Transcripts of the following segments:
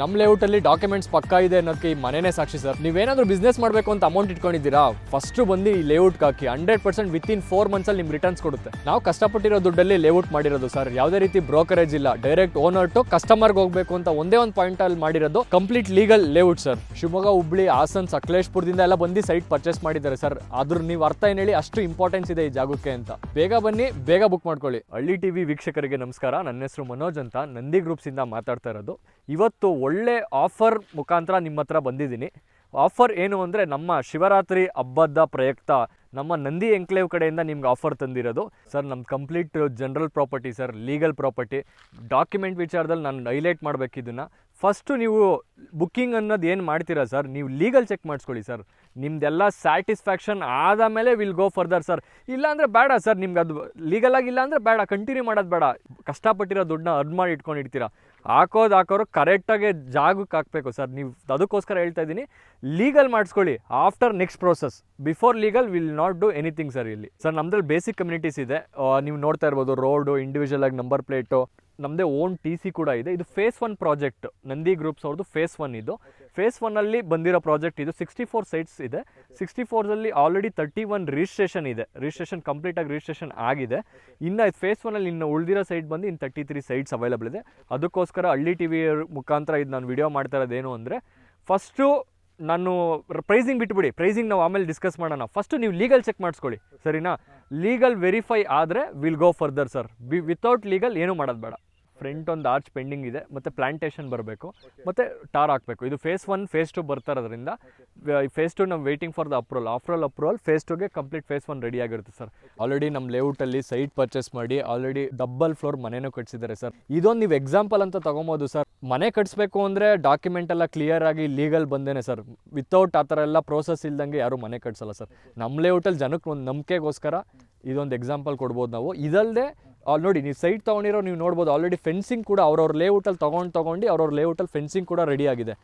ನಮ್ಮ ಲೇಔಟಲ್ಲಿ ಡಾಕ್ಯುಮೆಂಟ್ಸ್ ಪಕ್ಕ ಇದೆ ಅನ್ನೋದಕ್ಕೆ ಈ ಮನೆನೇ ಸಾಕ್ಷಿ ಸರ್. ನೀವೇನಾದರೂ ಬಿಸ್ನೆಸ್ ಮಾಡಬೇಕು ಅಂತ ಅಮೌಂಟ್ ಇಟ್ಕೊಂಡಿದ್ದೀರಾ? ಫಸ್ಟ್ ಬಂದು ಈ ಲೇಔಟ್ಗೆ ಹಾಕಿ hundred percent with in four ಮಂತ್ಸಲ್ಲಿ ನಿಮ್ಗೆ ರಿಟರ್ನ್ಸ್ ಕೊಡುತ್ತೆ. ನಾವು ಕಷ್ಟಪಟ್ಟಿರೋ ದುಡ್ಡಲ್ಲಿ ಲೇಔಟ್ ಮಾಡಿರೋದು ಸರ್. ಯಾವುದೇ ರೀತಿ ಬ್ರೋಕರೇಜ್ ಇಲ್ಲ. ಡೈರೆಕ್ಟ್ ಓನರ್ ಟು ಕಸ್ಟಮರ್ಗೆ ಹೋಗಬೇಕು ಅಂತ ಒಂದೇ ಒಂದು ಪಾಯಿಂಟ್ ಅಲ್ಲಿ ಮಾಡಿರೋದು complete legal layout sir. Shivamogga, Hubli, Hassan, ಸಕಲೇಶ್ಪುರದಿಂದ ಎಲ್ಲ ಬಂದು ಸೈಟ್ ಪರ್ಚೇಸ್ ಮಾಡಿದ್ದಾರೆ ಸರ್. ಅದ್ರ ನೀವು ಅರ್ಥ ಏನು ಹೇಳಿ ಅಷ್ಟು ಇಂಪಾರ್ಟೆನ್ಸ್ ಇದೆ ಈ ಜಾಗಕ್ಕೆ ಅಂತ. ಬೇಗ ಬನ್ನಿ, ಬೇಗ ಬುಕ್ ಮಾಡ್ಕೊಳ್ಳಿ. ಹಳ್ಳಿ ಟಿವಿ ವೀಕ್ಷಕರಿಗೆ ನಮಸ್ಕಾರ. ನನ್ನ ಹೆಸರು ಮನೋಜ್ ಅಂತ ನಂದಿ ಗ್ರೂಪ್ಸಿಂದ ಮಾತಾಡ್ತಾ ಇರೋದು. ಇವತ್ತು ಒಳ್ಳೆ ಆಫರ್ ಮುಖಾಂತರ ನಿಮ್ಮ ಹತ್ರ ಬಂದಿದ್ದೀನಿ. ಆಫರ್ ಏನು ಅಂದರೆ ನಮ್ಮ ಶಿವರಾತ್ರಿ ಹಬ್ಬದ ಪ್ರಯುಕ್ತ ನಮ್ಮ ನಂದಿ ಎಂಕ್ಲೇವ್ ಕಡೆಯಿಂದ ನಿಮ್ಗೆ ಆಫರ್ ತಂದಿರೋದು. ಸರ್ ನಮ್ಮ complete general property sir, legal property. Document ವಿಚಾರದಲ್ಲಿ ನಾನು ಹೈಲೈಟ್ ಮಾಡಬೇಕು ಇದನ್ನು ಫಸ್ಟು ನೀವು ಬುಕ್ಕಿಂಗ್ ಅನ್ನೋದು ಏನು ಮಾಡ್ತೀರಾ ಸರ್? ನೀವು ಲೀಗಲ್ ಚೆಕ್ ಮಾಡಿಸ್ಕೊಳ್ಳಿ ಸರ್. ನಿಮ್ದೆಲ್ಲ ಸ್ಯಾಟಿಸ್ಫ್ಯಾಕ್ಷನ್ ಆದ ಮೇಲೆ ವಿಲ್ ಗೋ ಫರ್ದರ್ ಸರ್. ಇಲ್ಲಾಂದರೆ ಬೇಡ ಸರ್, ನಿಮ್ಗೆ ಅದು ಲೀಗಲ್ ಆಗಿಲ್ಲ ಅಂದರೆ ಬೇಡ, ಕಂಟಿನ್ಯೂ ಮಾಡೋದು ಬೇಡ. ಕಷ್ಟಪಟ್ಟಿರೋ ದುಡ್ಡನ್ನ ಅರ್ನ್ ಮಾಡಿ ಇಟ್ಕೊಂಡಿರ್ತೀರಾ. ಹಾಕೋದು ಹಾಕೋರು ಕರೆಕ್ಟಾಗಿ ಜಾಗಕ್ಕೆ ಹಾಕಬೇಕು ಸರ್. ನೀವು ಅದಕ್ಕೋಸ್ಕರ ಹೇಳ್ತಾ ಇದ್ದೀನಿ ಲೀಗಲ್ ಮಾಡಿಸ್ಕೊಳ್ಳಿ after next process before legal will not do anything sir ಇಲ್ಲಿ. ಸರ್, ನಮ್ದ್ರಲ್ಲಿ ಬೇಸಿಕ್ ಕಮ್ಯುನಿಟೀಸ್ ಇದೆ. ನೀವು ನೋಡ್ತಾ ಇರ್ಬೋದು ರೋಡು ಇಂಡಿವಿಜುವಲ್ ಆಗಿ ನಂಬರ್ ಪ್ಲೇಟು ನಮ್ಮದೇ ಓನ್ ಟಿ ಸಿ ಕೂಡ ಇದೆ. ಇದು phase one project Nandi groups ಅವ್ರದ್ದು ಫೇಸ್ ಒನ್ ಇದು. ಫೇಸ್ ಒನ್ನಲ್ಲಿ ಬಂದಿರೋ ಪ್ರಾಜೆಕ್ಟ್ ಇದು ಸಿಕ್ಸ್ಟಿ ಫೋರ್ ಸೈಟ್ಸ್ ಇದೆ. ಸಿಕ್ಸ್ಟಿ ಫೋರ್ದಲ್ಲಿ ಆಲ್ರೆಡಿ ತರ್ಟಿ ಒನ್ ರಿಜಿಸ್ಟ್ರೇಷನ್ ಇದೆ ರಿಜಿಸ್ಟ್ರೇಷನ್ ಕಂಪ್ಲೀಟಾಗಿ ರಿಜಿಸ್ಟ್ರೇಷನ್ ಆಗಿದೆ. ಇನ್ನು ಫೇಸ್ ಒನ್ನಲ್ಲಿ ಇನ್ನು ಉಳಿದಿರೋ ಸೈಟ್ ಬಂದು ಇನ್ನು ತರ್ಟಿ ತ್ರೀ ಸೈಟ್ಸ್ ಅವೈಲಬಲ್ ಇದೆ. ಅದಕ್ಕೋಸ್ಕರ ಹಳ್ಳಿ ಟಿ ವಿ ಮುಖಾಂತರ ಇದು ನಾನು ವಿಡಿಯೋ ಮಾಡ್ತಾ ಇರೋದೇನು ಅಂದರೆ ಫಸ್ಟು ನಾನು ಪ್ರೈಸಿಂಗ್ ಬಿಟ್ಬಿಡಿ. ಪ್ರೈಸಿಂಗ್ ನಾವು ಆಮೇಲೆ ಡಿಸ್ಕಸ್ ಮಾಡೋಣ. ಫಸ್ಟು ನೀವು ಲೀಗಲ್ ಚೆಕ್ ಮಾಡಿಸ್ಕೊಳ್ಳಿ. ಸರಿನಾ? ಲೀಗಲ್ ವೆರಿಫೈ ಆದರೆ will go further sir be without legal ಏನೂ ಮಾಡೋದು ಬೇಡ. ಫ್ರಂಟ್ ಒಂದು ಆರ್ಚ್ ಪೆಂಡಿಂಗ್ ಇದೆ, ಮತ್ತು ಪ್ಲಾಂಟೇಷನ್ ಬರಬೇಕು, ಮತ್ತು ಟಾರ್ ಹಾಕಬೇಕು. ಇದು ಫೇಸ್ ಒನ್ ಫೇಸ್ ಟು ಬರ್ತಾ ಇರೋದ್ರಿಂದ ಫೇಸ್ ಟು ನಾವು ವೇಟಿಂಗ್ ಫಾರ್ ದ ಅಪ್ರೂವಲ್ ಆಫ್ರಲ್ ಅಪ್ರೂವಲ್ ಫೇಸ್ ಟುಗೆ ಕಂಪ್ಲೀಟ್ ಫೇಸ್ ಒನ್ ರೆಡಿ ಆಗಿರುತ್ತೆ ಸರ್ ಆಲ್ರೆಡಿ ನಮ್ಮ ಲೇಔಟಲ್ಲಿ ಸೈಟ್ ಪರ್ಚೇಸ್ ಮಾಡಿ ಆಲ್ರೆಡಿ ಡಬಲ್ ಫ್ಲೋರ್ ಮನೆನೂ ಕಟ್ಸಿದ್ದಾರೆ ಸರ್ ಇದೊಂದು ನೀವು ಎಕ್ಸಾಂಪಲ್ ಅಂತ ತಗೊಬೋದು ಸರ್ ಮನೆ ಕಟ್ಸ್ಬೇಕು ಅಂದರೆ ಡಾಕ್ಯುಮೆಂಟ್ ಎಲ್ಲ ಕ್ಲಿಯರ್ ಆಗಿ ಲೀಗಲ್ ಬಂದೇನೆ ಸರ್ ವಿತೌಟ್ ಆ ಥರ ಎಲ್ಲ ಪ್ರೋಸೆಸ್ ಇಲ್ದಂಗೆ ಯಾರೂ ಮನೆ ಕಟ್ಸಲ್ಲ ಸರ್ ನಮ್ಮ ಲೇಔಟಲ್ಲಿ ಜನಕ್ಕೆ ಒಂದು ನಂಬಿಕೆಗೋಸ್ಕರ ಇದೊಂದು ಎಕ್ಸಾಂಪಲ್ ಕೊಡ್ಬೋದು ನಾವು. ಇದಲ್ಲದೆ ಅಲ್ಲಿ ನೋಡಿ, ನೀವು ಸೈಟ್ ತೊಗೊಂಡಿರೋ, ನೀವು ನೋಡ್ಬೋದು ಆಲ್ರೆಡಿ ಫೆನ್ಸಿಂಗ್ ಕೂಡ ಅವ್ರವ್ರ ಲೇಔಟಲ್ಲಿ ತೊಗೊಂಡು ತೊಗೊಂಡು ಅವ್ರವ್ರ ಲೇಔಟಲ್ಲಿ ಫೆನ್ಸಿಂಗ್ ಕೂಡ ರೆಡಿ ಆಗಿದೆ.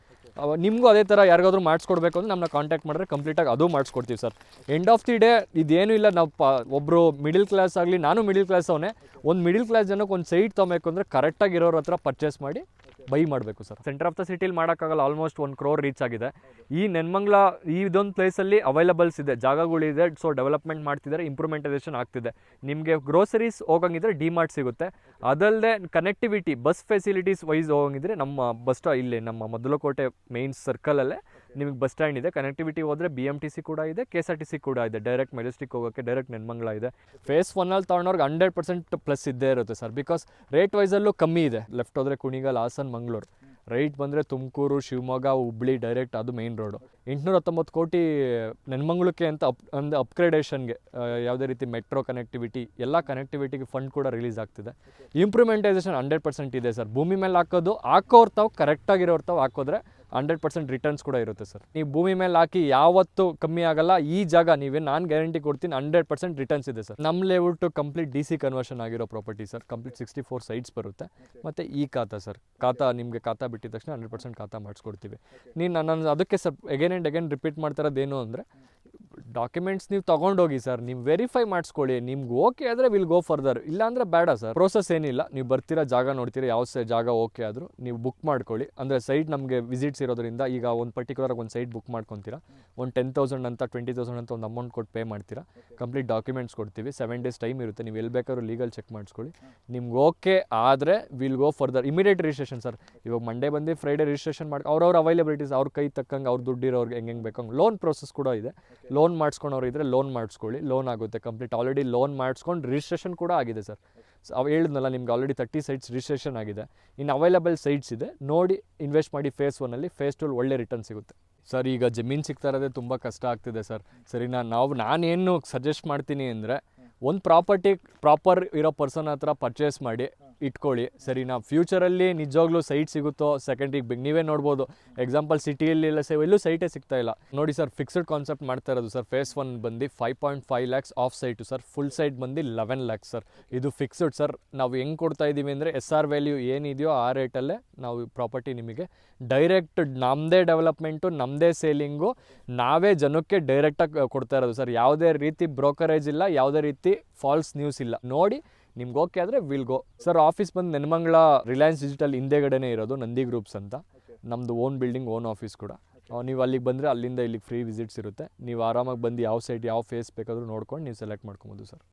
ನಿಮಗೂ ಅದೇ ಥರ ಯಾರಿಗಾದ್ರೂ ಮಾಡಿಸ್ಕೊಡ್ಬೇಕು ಅಂದರೆ ನಮ್ಮನ್ನ ಕಾಂಟ್ಯಾಕ್ಟ್ ಮಾಡಿದ್ರೆ ಕಂಪ್ಲೀಟಾಗಿ ಅದು ಮಾಡಿಸ್ಕೊಡ್ತೀವಿ sir end of the day ಇದೇನು ಇಲ್ಲ, ನಾವು ಪ ಒಬ್ಬರು ಮಿಡಿಲ್ ಕ್ಲಾಸ್ ಆಗಲಿ, ನಾನು ಮಿಡಿಲ್ ಕ್ಲಾಸ್ ಅವನೇ, ಒಂದು ಮಿಡಿಲ್ ಕ್ಲಾಸ್ ಜನಕ್ಕೆ ಒಂದು ಸೈಟ್ ತೊಗೊಬೇಕು ಅಂದರೆ ಕರೆಕ್ಟಾಗಿ ಇರೋರ ಹತ್ರ ಪರ್ಚೇಸ್ ಮಾಡಿ ಬೈ ಮಾಡಬೇಕು ಸರ್. ಸೆಂಟರ್ ಆಫ್ ದ ಸಿಟಿಲಿ ಮಾಡೋಕ್ಕಾಗಲ್ಲ ಆಲ್ಮೋಸ್ಟ್ ಒಂದು ಕ್ರೋರ್ ರೀಚ್ ಆಗಿದೆ. ಈ ನೆನ್ಮಂಗ್ಲ, ಈ ಇದೊಂದು ಪ್ಲೇಸಲ್ಲಿ ಅವೈಲಬಲ್ಸ್ ಇದೆ ಜಾಗಗಳಿದೆ ಸೊ ಡೆವಲಪ್ಮೆಂಟ್ ಮಾಡ್ತಿದ್ದಾರೆ ಇಂಪ್ರೂವ್ಮೆಂಟೈಸೇಷನ್ ಆಗ್ತಿದೆ. ನಿಮಗೆ ಗ್ರೋಸರೀಸ್ ಹೋಗಂಗಿದ್ರೆ ಡಿಮಾರ್ಟ್ ಸಿಗುತ್ತೆ. ಅದಲ್ಲದೆ ಕನೆಕ್ಟಿವಿಟಿ ಬಸ್ ಫೆಸಿಲಿಟೀಸ್ ವೈಸ್ ಹೋಗಂಗಿದ್ರೆ ನಮ್ಮ ಬಸ್ ಸ್ಟಾ ಇಲ್ಲಿ ನಮ್ಮ ಮೊದಲಕೋಟೆ ಮೇನ್ ಸರ್ಕಲಲ್ಲೇ ನಿಮಗೆ ಬಸ್ ಸ್ಟ್ಯಾಂಡ್ ಇದೆ ಕನೆಕ್ಟಿವಿಟಿ ಹೋದರೆ ಬಿ ಎಂ ಟಿ ಸಿ ಕೂಡ ಇದೆ K S R T C ಕೂಡ ಇದೆ ಡೈರೆಕ್ಟ್ ಮೆಜೆಸ್ಟಿಕ್ ಹೋಗೋಕ್ಕೆ ಡೈರೆಕ್ಟ್ ನೆನ್ಮಂಗ್ಲ ಇದೆ. ಫೇಸ್ ಒನ್ನಲ್ಲಿ ತೊಗೊಂಡವ್ರಿಗೆ ಹಂಡ್ರೆಡ್ ಪರ್ಸೆಂಟ್ ಪ್ಲಸ್ ಇದ್ದೇ ಇರುತ್ತೆ ಸರ್ ಬಿಕಾಸ್ ರೇಟ್ ವೈಸಲ್ಲೂ ಕಮ್ಮಿ ಇದೆ. ಲೆಫ್ಟ್ ಹೋದರೆ ಕುಣಿಗಲ್, ಹಾಸನ್, ಮಂಗಳೂರು. ರೈಟ್ ಬಂದರೆ ತುಮಕೂರು, ಶಿವಮೊಗ್ಗ, ಹುಬ್ಳಿ ಡೈರೆಕ್ಟ್ ಅದು ಮೇಯ್ನ್ ರೋಡು ಎಂಟುನೂರ ಹತ್ತೊಂಬತ್ತು ಕೋಟಿ ನೆನ್ಮಂಗ್ಳಕ್ಕೆ ಅಂತ ಅಪ್ ಅಂದರೆ ಅಪ್ಗ್ರೇಡೇಷನ್ಗೆ ಯಾವುದೇ ರೀತಿ ಮೆಟ್ರೋ ಕನೆಕ್ಟಿವಿಟಿ ಎಲ್ಲ ಕನೆಕ್ಟಿವಿಟಿಗೆ ಫಂಡ್ ಕೂಡ ರಿಲೀಸ್ ಆಗ್ತಿದೆ. ಇಂಪ್ರೂವ್ಮೆಂಟೈಸೇಷನ್ ಹಂಡ್ರೆಡ್ ಪರ್ಸೆಂಟ್ ಇದೆ ಸರ್ ಭೂಮಿ ಮೇಲೆ ಹಾಕೋದು ಹಾಕೋರ್ ತಾವು ಹಾಕೋದ್ರೆ ಹಂಡ್ರೆಡ್ ಪರ್ಸೆಂಟ್ ರಿಟರ್ನ್ಸ್ ಕೂಡ ಇರುತ್ತೆ ಸರ್. ನೀವು ಭೂಮಿ ಮೇಲೆ ಹಾಕಿ ಯಾವತ್ತೂ ಕಮ್ಮಿ ಆಗಲ್ಲ, ಈ ಜಾಗ ನೀವೇ ನಾನು ಗ್ಯಾರಂಟಿ ಕೊಡ್ತೀನಿ ಹಂಡ್ರೆಡ್ ಪರ್ಸೆಂಟ್ ರಿಟರ್ನ್ಸ್ ಇದೆ ಸರ್. ನಮ್ಮ layout complete D C conversion ಆಗಿರೋ property sir. Complete sixty four sites ಬರುತ್ತೆ. ಮತ್ತು ಈ ಖಾತಾ ಸರ್. ಖಾತಾ ನಿಮಗೆ ಖಾತಾ ಬಿಟ್ಟಿದ ತಕ್ಷಣ ಹಂಡ್ರೆಡ್ ಪರ್ಸೆಂಟ್ ಖಾತಾ ಮಾಡಿಸ್ಕೊಡ್ತೀವಿ. ನೀನು ನಾನು ಅದಕ್ಕೆ sir again and again repeat ಮಾಡ್ತಾ ಇರೋದೇನು ಅಂದರೆ ಡಾಕ್ಯುಮೆಂಟ್ಸ್ ನೀವು ತೊಗೊಂಡೋಗಿ ಸರ್ ನೀವು ವೆರಿಫೈ ಮಾಡಿಸ್ಕೊಳ್ಳಿ. ನಿಮ್ಗೆ ಓಕೆ ಆದರೆ ವಿಲ್ ಗೋ ಫರ್ದರ್ ಇಲ್ಲ ಅಂದರೆ ಬೇಡ ಸರ್ ಪ್ರೋಸೆಸ್ ಏನಿಲ್ಲ. ನೀವು ಬರ್ತೀರಾ ಜಾಗ ನೋಡ್ತೀರಾ ಯಾವ ಸೈ ಜಾಗ ಓಕೆ ಆದರೂ ನೀವು ಬುಕ್ ಮಾಡ್ಕೊಳ್ಳಿ. ಅಂದರೆ ಸೈಟ್ ನಮಗೆ ವಿಸಿಟ್ಸ್ ಇರೋದ್ರಿಂದ ಈಗ ಒಂದು ಪರ್ಟಿಕ್ಯುಲರ್ ಒಂದು ಸೈಟ್ ಬುಕ್ ಮಾಡ್ಕೊತೀರಾ. ಒಂದು ಟೆನ್ ತೌಸಂಡ್ ಅಂತ ಟ್ವೆಂಟಿ ತೌಸಂಡ್ ಅಂತ ಒಂದು ಅಮೌಂಟ್ ಕೊಟ್ಟು ಪೇ ಮಾಡ್ತೀರಾ. ಕಂಪ್ಲೀಟ್ ಡಾಕ್ಯುಮೆಂಟ್ಸ್ ಕೊಡ್ತೀವಿ. ಸೆವೆನ್ ಡೇಸ್ ಟೈಮ್ ಇರುತ್ತೆ. ನೀವು ಎಲ್ಲಿ ಬೇಕಾದ್ರೂ ಲೀಗಲ್ ಚೆಕ್ ಮಾಡಿಸ್ಕೊಳ್ಳಿ. ನಿಮ್ಗೆ ಓಕೆ ಆದರೆ will go further immediate registration sir ಇವಾಗ ಮಂಡೇ ಬಂದು ಫ್ರೈಡೇ ರಿಜಿಸ್ಟ್ರೇಷನ್ ಮಾಡಿ ಅವ್ರವ್ರ ಅವೈಲೇಬಿಲಿಟೀಸ್ ಅವ್ರ ಕೈ ತಕ್ಕಂಗೆ ಅವ್ರ ದುಡ್ಡಿರೋರ್ಗೆ ಹೆಂಗೆ ಹೆಂಗೆ ಬೇಕಂಗೆ ಲೋನ್ ಪ್ರೋಸೆಸ್ ಕೂಡ ಇದೆ. ಲೋನ್ ಮಾಡಿಸ್ಕೊಂಡವ್ರು ಇದ್ದರೆ ಲೋನ್ ಮಾಡಿಸ್ಕೊಳ್ಳಿ ಲೋನ್ ಆಗುತ್ತೆ ಕಂಪ್ಲೀಟ್ ಆಲ್ರೆಡಿ ಲೋನ್ ಮಾಡಿಸ್ಕೊಂಡು ರಿಜಿಸ್ಟ್ರೇಷನ್ ಕೂಡ ಆಗಿದೆ ಸರ್ ಅವು ಹೇಳಿದ್ನಲ್ಲ ನಿಮ್ಗೆ ಆಲ್ರೆಡಿ ತರ್ಟಿ ಸೈಟ್ಸ್ ರಿಜಿಸ್ಟ್ರೇಷನ್ ಆಗಿದೆ. ಇನ್ನು ಅವೈಲಬಲ್ ಸೈಟ್ಸ್ ಇದೆ ನೋಡಿ ಇನ್ವೆಸ್ಟ್ ಮಾಡಿ ಫೇಸ್ ಒನ್ನಲ್ಲಿ ಫೇಸ್ ಟೂಲ್ ಒಳ್ಳೆ ರಿಟರ್ನ್ ಸಿಗುತ್ತೆ. ಸರ್ ಈಗ ಜಮೀನು ಸಿಗ್ತಾ ಇರೋದೇ ತುಂಬ ಕಷ್ಟ ಆಗ್ತಿದೆ ಸರ್ ಸರಿನಾ? ನಾವು ನಾನೇನು ಸಜೆಸ್ಟ್ ಮಾಡ್ತೀನಿ ಅಂದರೆ ಒಂದು ಪ್ರಾಪರ್ಟಿ ಪ್ರಾಪರ್ ಇರೋ ಪರ್ಸನ್ ಹತ್ರ ಪರ್ಚೇಸ್ ಮಾಡಿ ಇಟ್ಕೊಳ್ಳಿ. ಸರಿ ಸರಿನಾ ಫ್ಯೂಚರಲ್ಲಿ ನಿಜವಾಗ್ಲೂ ಸೈಟ್ ಸಿಗುತ್ತೋ ಸೆಕೆಂಡ್ರಿಗೆ ಬಿಗ್ ನೀವೇ ನೋಡ್ಬೋದು. ಎಕ್ಸಾಂಪಲ್ ಸಿಟಿಯಲ್ಲಿ ಇಲ್ಲ ಸೇ ಎಲ್ಲೂ ಸೈಟೇ ಸಿಗ್ತಾ ಇಲ್ಲ. ನೋಡಿ ಸರ್ ಫಿಕ್ಸ್ಡ್ ಕಾನ್ಸೆಪ್ಟ್ ಮಾಡ್ತಾ ಇರೋದು ಸರ್ ಫೇಸ್ ಒನ್ ಬಂದು five point five lakhs of site sir full site ಬಂದು ಲೆವೆನ್ ಲ್ಯಾಕ್ಸ್ ಸರ್ ಇದು ಫಿಕ್ಸ್ಡ್ ಸರ್ ನಾವು ಹೆಂಗೆ ಕೊಡ್ತಾ ಇದ್ದೀವಿ ಅಂದರೆ ಎಸ್ ಆರ್ ವ್ಯಾಲ್ಯೂ ಏನಿದೆಯೋ ಆ ರೇಟಲ್ಲೇ ನಾವು ಪ್ರಾಪರ್ಟಿ ನಿಮಗೆ ಡೈರೆಕ್ಟ್ ನಮ್ಮದೇ ಡೆವಲಪ್ಮೆಂಟು ನಮ್ಮದೇ ಸೇಲಿಂಗು ನಾವೇ ಜನಕ್ಕೆ ಡೈರೆಕ್ಟಾಗಿ ಕೊಡ್ತಾ ಇರೋದು ಸರ್ ಯಾವುದೇ ರೀತಿ ಬ್ರೋಕರೇಜ್ ಇಲ್ಲ, ಯಾವುದೇ ರೀತಿ ಫಾಲ್ಸ್ ನ್ಯೂಸ್ ಇಲ್ಲ. ನೋಡಿ ನಿಮ್ಗೆ ಓಕೆ ಆದರೆ ವಿಲ್ ಗೋ ಸರ್ ಆಫೀಸ್ ಬಂದು ನೆನಮಂಗ್ಳ ರಿಲಯನ್ಸ್ ಡಿಜಿಟಲ್ ಹಿಂದೆಗಡೆನೇ ಇರೋದು ನಂದಿ ಗ್ರೂಪ್ಸ್ ಅಂತ. ನಮ್ಮದು ಓನ್ ಬಿಲ್ಡಿಂಗ್ ಓನ್ ಆಫೀಸ್ ಕೂಡ. ನೀವು ಅಲ್ಲಿಗೆ ಬಂದರೆ ಅಲ್ಲಿಂದ ಇಲ್ಲಿಗೆ ಫ್ರೀ ವಿಸಿಟ್ಸ್ ಇರುತ್ತೆ. ನೀವು ಆರಾಮಾಗಿ ಬಂದು ಯಾವ ಸೈಟ್ ಯಾವ ಫೇಸ್ ಬೇಕಾದರೂ ನೋಡ್ಕೊಂಡು ನೀವು ಸೆಲೆಕ್ಟ್ ಮಾಡ್ಕೊಬೋದು ಸರ್